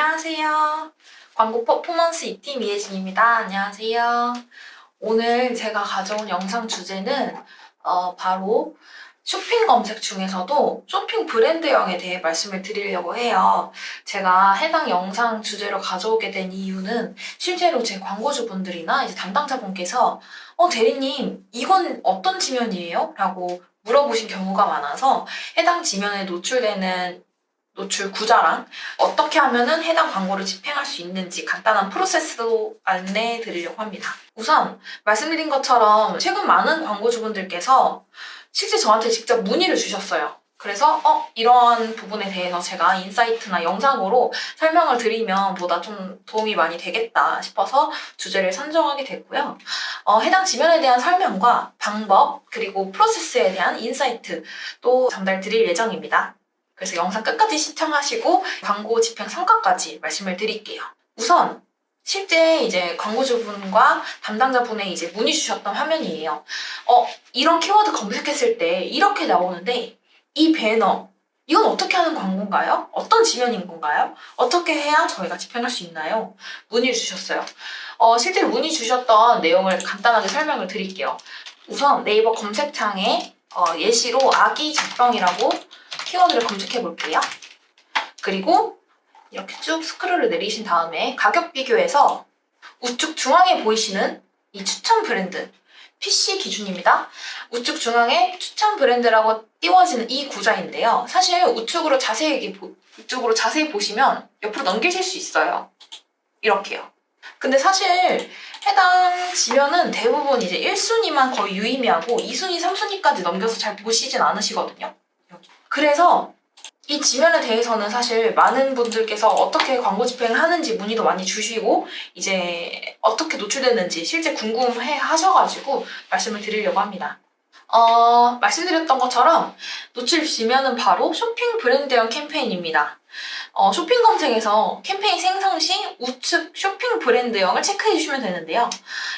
안녕하세요. 광고 퍼포먼스 2팀 이혜진입니다. 안녕하세요. 오늘 제가 가져온 영상 주제는 어, 바로 쇼핑 검색 중에서도 쇼핑 브랜드형에 대해 말씀을 드리려고 해요. 제가 해당 영상 주제로 가져오게 된 이유는 실제로 제 광고주분들이나 이제 담당자분께서 어, 대리님, 이건 어떤 지면이에요? 라고 물어보신 경우가 많아서 해당 지면에 노출되는 노출 구자랑 어떻게 하면은 해당 광고를 집행할 수 있는지 간단한 프로세스도 안내해 드리려고 합니다. 우선 말씀드린 것처럼 최근 많은 광고주분들께서 실제 저한테 직접 문의를 주셨어요. 그래서 어 이런 부분에 대해서 제가 인사이트나 영상으로 설명을 드리면 보다 좀 도움이 많이 되겠다 싶어서 주제를 선정하게 됐고요. 어, 해당 지면에 대한 설명과 방법 그리고 프로세스에 대한 인사이트 또 전달 드릴 예정입니다. 그래서 영상 끝까지 시청하시고 광고 집행 성과까지 말씀을 드릴게요. 우선 실제 이제 광고주분과 담당자분의 이제 문의 주셨던 화면이에요. 어, 이런 키워드 검색했을 때 이렇게 나오는데 이 배너 이건 어떻게 하는 광고인가요? 어떤 지면인 건가요? 어떻게 해야 저희가 집행할 수 있나요? 문의를 주셨어요. 어, 실제로 문의 주셨던 내용을 간단하게 설명을 드릴게요. 우선 네이버 검색창에 어, 예시로 아기 젖병이라고 키워드를 검색해 볼게요. 그리고 이렇게 쭉 스크롤을 내리신 다음에 가격 비교해서 우측 중앙에 보이시는 이 추천 브랜드 PC 기준입니다. 우측 중앙에 추천 브랜드라고 띄워지는 이 구자인데요. 사실 우측으로 자세히 보- 우측으로 자세히 보시면 옆으로 넘기실 수 있어요. 이렇게요. 근데 사실 해당 지면은 대부분 이제 1순위만 거의 유의미하고 2순위, 3순위까지 넘겨서 잘 보시진 않으시거든요. 그래서 이 지면에 대해서는 사실 많은 분들께서 어떻게 광고 집행을 하는지 문의도 많이 주시고 이제 어떻게 노출되는지 실제 궁금해 하셔가지고 말씀을 드리려고 합니다. 어, 말씀드렸던 것처럼 노출 지면은 바로 쇼핑 브랜드형 캠페인입니다. 어, 쇼핑 검색에서 캠페인 생성 시 우측 쇼핑 브랜드형을 체크해 주시면 되는데요.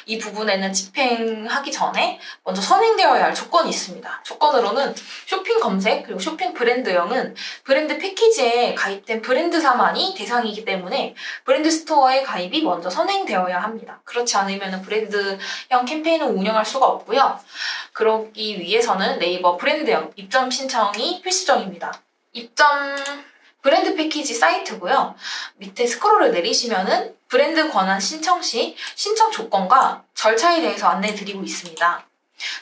이 부분에는 집행하기 전에 먼저 선행되어야 할 조건이 있습니다. 조건으로는 쇼핑 검색 그리고 쇼핑 브랜드형은 브랜드 패키지에 가입된 브랜드사만이 대상이기 때문에 브랜드 스토어에 가입이 먼저 선행되어야 합니다. 그렇지 않으면 브랜드형 캠페인을 운영할 수가 없고요. 그러기 위해서는 네이버 브랜드형 입점 신청이 필수적입니다. 입점 브랜드 패키지 사이트고요. 밑에 스크롤을 내리시면은 브랜드 권한 신청 시 신청 조건과 절차에 대해서 안내 드리고 있습니다.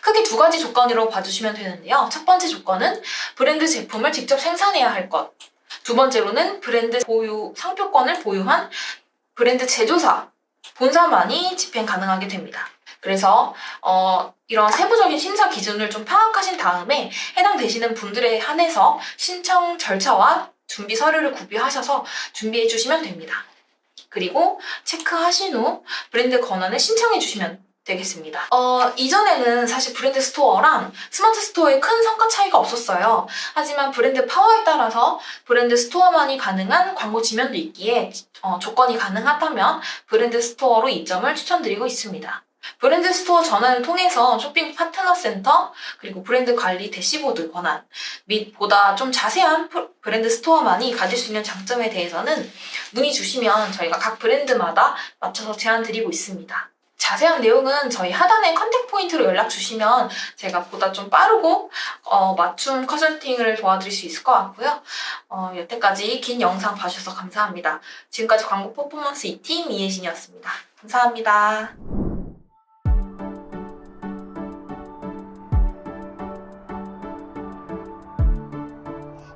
크게 두 가지 조건으로 봐주시면 되는데요. 첫 번째 조건은 브랜드 제품을 직접 생산해야 할 것. 두 번째로는 브랜드 보유 상표권을 보유한 브랜드 제조사 본사만이 집행 가능하게 됩니다. 그래서 어, 이런 세부적인 심사 기준을 좀 파악하신 다음에 해당 되시는 분들에 한해서 신청 절차와 준비 서류를 구비하셔서 준비해 주시면 됩니다. 그리고 체크하신 후 브랜드 권한을 신청해 주시면 되겠습니다. 어, 이전에는 사실 브랜드 스토어랑 스마트 스토어에 큰 성과 차이가 없었어요. 하지만 브랜드 파워에 따라서 브랜드 스토어만이 가능한 광고 지면도 있기에 어, 조건이 가능하다면 브랜드 스토어로 입점을 추천드리고 있습니다. 브랜드 스토어 전환을 통해서 쇼핑 파트너 센터 그리고 브랜드 관리 대시보드 권한 및 보다 좀 자세한 브랜드 스토어만이 가질 수 있는 장점에 대해서는 문의 주시면 저희가 각 브랜드마다 맞춰서 제안 드리고 있습니다. 자세한 내용은 저희 하단에 컨택 포인트로 연락 주시면 제가 보다 좀 빠르고 어, 맞춤 컨설팅을 도와드릴 수 있을 것 같고요. 어, 여태까지 긴 영상 봐주셔서 감사합니다. 지금까지 광고 퍼포먼스 2팀 이혜진이었습니다. 감사합니다.